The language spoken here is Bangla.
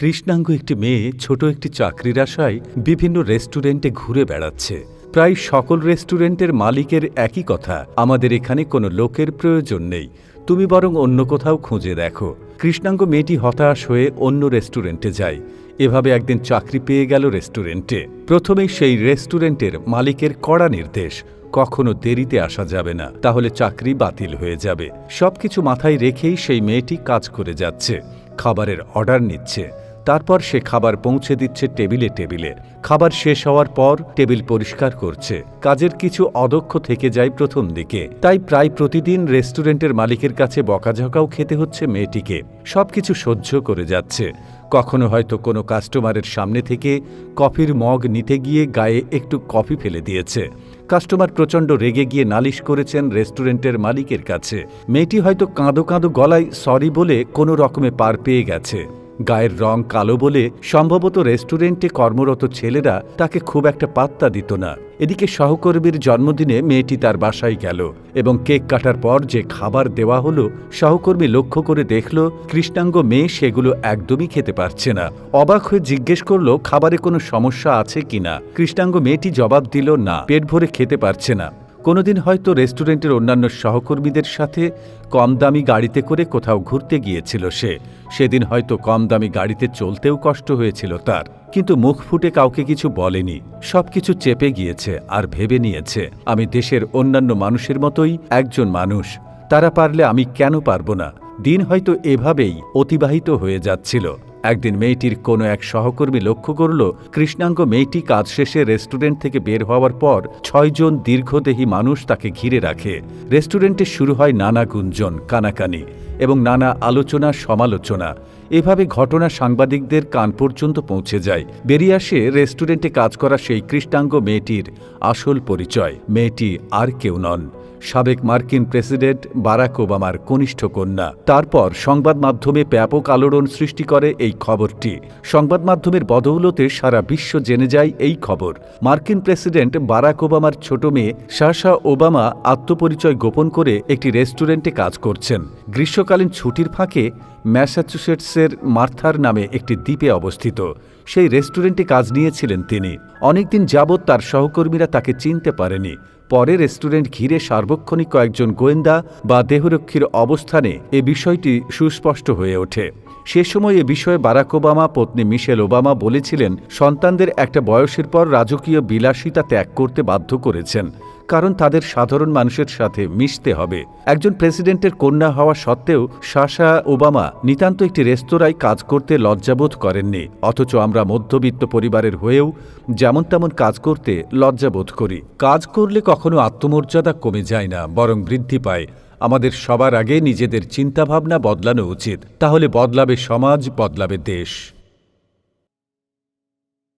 কৃষ্ণাঙ্গ একটি মেয়ে ছোট একটি চাকরির আশায় বিভিন্ন রেস্টুরেন্টে ঘুরে বেড়াচ্ছে। প্রায় সকল রেস্টুরেন্টের মালিকের একই কথা, আমাদের এখানে কোনো লোকের প্রয়োজন নেই। তুমি বরং অন্য কোথাও খুঁজে দেখো। কৃষ্ণাঙ্গ মেয়েটি হতাশ হয়ে অন্য রেস্টুরেন্টে যায়। এভাবে একদিন চাকরি পেয়ে গেল রেস্টুরেন্টে। প্রথমেই সেই রেস্টুরেন্টের মালিকের কড়া নির্দেশ, কখনো দেরিতে আসা যাবে না, তাহলে চাকরি বাতিল হয়ে যাবে। সবকিছু মাথায় রেখেই সেই মেয়েটি কাজ করে যাচ্ছে, খাবারের অর্ডার নিচ্ছে। তারপর সে খাবার পৌঁছে দিচ্ছে টেবিলে টেবিলে। খাবার শেষ হওয়ার পর টেবিল পরিষ্কার করছে। কাজের কিছু অদক্ষ থেকে যায় প্রথম দিকে। তাই প্রায় প্রতিদিন রেস্টুরেন্টের মালিকের কাছে বকাঝকাও খেতে হচ্ছে মেয়েটিকে। সবকিছু সহ্য করে যাচ্ছে। কখনো হয়তো কোনো কাস্টমারের সামনে থেকে কফির মগ নিতে গিয়ে গায়ে একটু কফি ফেলে দিয়েছে। কাস্টমার প্রচণ্ড রেগে গিয়ে নালিশ করেছেন রেস্টুরেন্টের মালিকের কাছে। মেয়েটি হয়তো কাঁদো কাঁদো গলায় সরি বলে কোনো রকমে পার পেয়ে গেছে। গায়ের রং কালো বলে সম্ভবত রেস্টুরেন্টে কর্মরত ছেলেরা তাকে খুব একটা পাত্তা দিত না। এদিকে সহকর্মীর জন্মদিনে মেয়েটি তার বাসায় গেল এবং কেক কাটার পর যে খাবার দেওয়া হলো, সহকর্মী লক্ষ্য করে দেখল, কৃষ্ণাঙ্গ মেয়ে সেগুলো একদমই খেতে পারছে না। অবাক হয়ে জিজ্ঞেস করল, খাবারে কোনো সমস্যা আছে কিনা? কৃষ্ণাঙ্গ মেয়েটি জবাব দিল, না, পেট ভরে খেতে পারছে না। কোনোদিন হয়তো রেস্টুরেন্টের অন্যান্য সহকর্মীদের সাথে কম দামি গাড়িতে করে কোথাও ঘুরতে গিয়েছিল সে। সেদিন হয়তো কম দামি গাড়িতে চলতেও কষ্ট হয়েছিল তার। কিন্তু মুখ ফুটে কাউকে কিছু বলেনি। সবকিছু চেপে গিয়েছে আর ভেবে নিয়েছে, আমি দেশের অন্যান্য মানুষের মতোই একজন মানুষ। তারা পারলে আমি কেন পারব না? দিন হয়তো এভাবেই অতিবাহিত হয়ে যাচ্ছিল। একদিন মেয়েটির কোনো এক সহকর্মী লক্ষ্য করল, কৃষ্ণাঙ্গ মেয়েটি কাজ শেষে রেস্টুরেন্ট থেকে বের হওয়ার পর ছয়জন দীর্ঘদেহী মানুষ তাকে ঘিরে রাখে। রেস্টুরেন্টে শুরু হয় নানা গুঞ্জন, কানাকানি এবং নানা আলোচনা, সমালোচনা। এভাবে ঘটনা সাংবাদিকদের কান পর্যন্ত পৌঁছে যায়। বেরিয়ে আসে রেস্টুরেন্টে কাজ করা সেই কৃষ্ণাঙ্গ মেয়েটির আসল পরিচয়। মেয়েটি আর কেউ নন। সাবেক মার্কিন প্রেসিডেন্ট বারাক ওবামার কনিষ্ঠ কন্যা। তারপর সংবাদ মাধ্যমে ব্যাপক আলোড়ন সৃষ্টি করে এই খবরটি। সংবাদ মাধ্যমের বদৌলতে সারা বিশ্ব জেনে যায় এই খবর। মার্কিন প্রেসিডেন্ট বারাক ওবামার ছোট মেয়ে শাসা ওবামা আত্মপরিচয় গোপন করে একটি রেস্টুরেন্টে কাজ করছেন। গ্রীষ্মকালীন ছুটির ফাঁকে ম্যাসাচুসেটসের মার্থার নামে একটি দ্বীপে অবস্থিত। সেই রেস্টুরেন্টে কাজ নিয়েছিলেন তিনি। অনেকদিন যাবৎ তার সহকর্মীরা তাকে চিনতে পারেনি। পরে রেস্টুরেন্ট ঘিরে সার্বক্ষণিক কয়েকজন গোয়েন্দা বা দেহরক্ষীর অবস্থানে এ বিষয়টি সুস্পষ্ট হয়ে ওঠে। সে সময় এ বিষয়ে বারাক ওবামা, পত্নী মিশেল ওবামা বলেছিলেন, সন্তানদের একটা বয়সের পর রাজকীয় বিলাসিতা ত্যাগ করতে বাধ্য করেছেন। কারণ তাদের সাধারণ মানুষের সাথে মিশতে হবে। একজন প্রেসিডেন্টের কন্যা হওয়া সত্ত্বেও শাসা ওবামা নিতান্ত একটি রেস্তোরাঁয় কাজ করতে লজ্জাবোধ করেননি। অথচ আমরা মধ্যবিত্ত পরিবারের হয়েও যেমন তেমন কাজ করতে লজ্জাবোধ করি। কাজ করলে কখনো আত্মমর্যাদা কমে যায় না, বরং বৃদ্ধি পায়। আমাদের সবার আগে নিজেদের চিন্তাভাবনা বদলানো উচিত। তাহলে বদলাবে সমাজ, বদলাবে দেশ।